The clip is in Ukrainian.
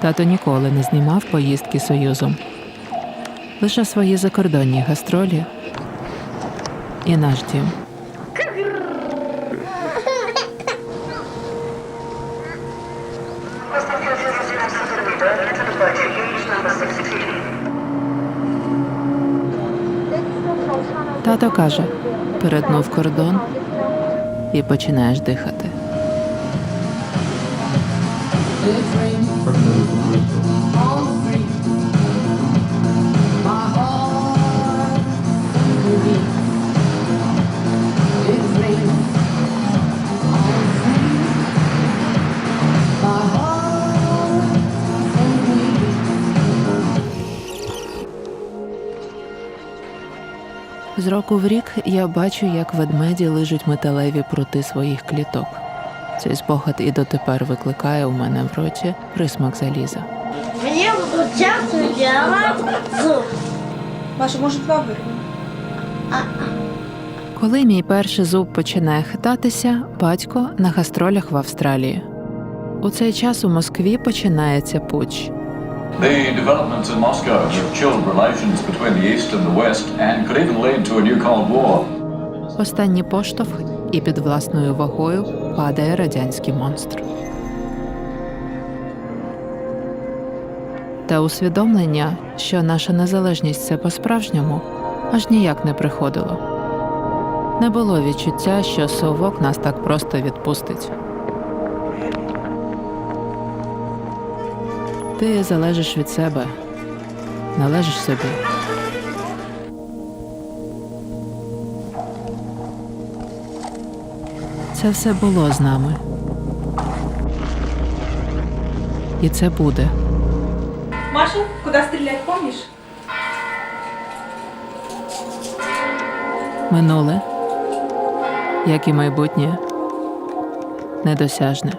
Тато ніколи не знімав поїздки Союзом. Лише свої закордонні гастролі і наш дім. Тато каже: перетнув кордон і починаєш дихати. З року в рік я бачу, як ведмеді лижуть металеві прути своїх кліток. Цей спогад і дотепер викликає у мене в роті присмак заліза. Будут часто зуб. Маша, може, два вирвемо? Коли мій перший зуб починає хитатися, батько на гастролях в Австралії. У цей час у Москві починається путч. The developments in Moscow have chilled relations between the East and the West and could even lead to a new Cold War. Останній поштовх, і під власною вагою падає радянський монстр. Та усвідомлення, що наша незалежність це по-справжньому, аж ніяк не приходило. Не було відчуття, що совок нас так просто відпустить. Ти залежиш від себе, належиш собі. Це все було з нами. І це буде. Маша, куди стріляти, помніш? Минуле, як і майбутнє, недосяжне.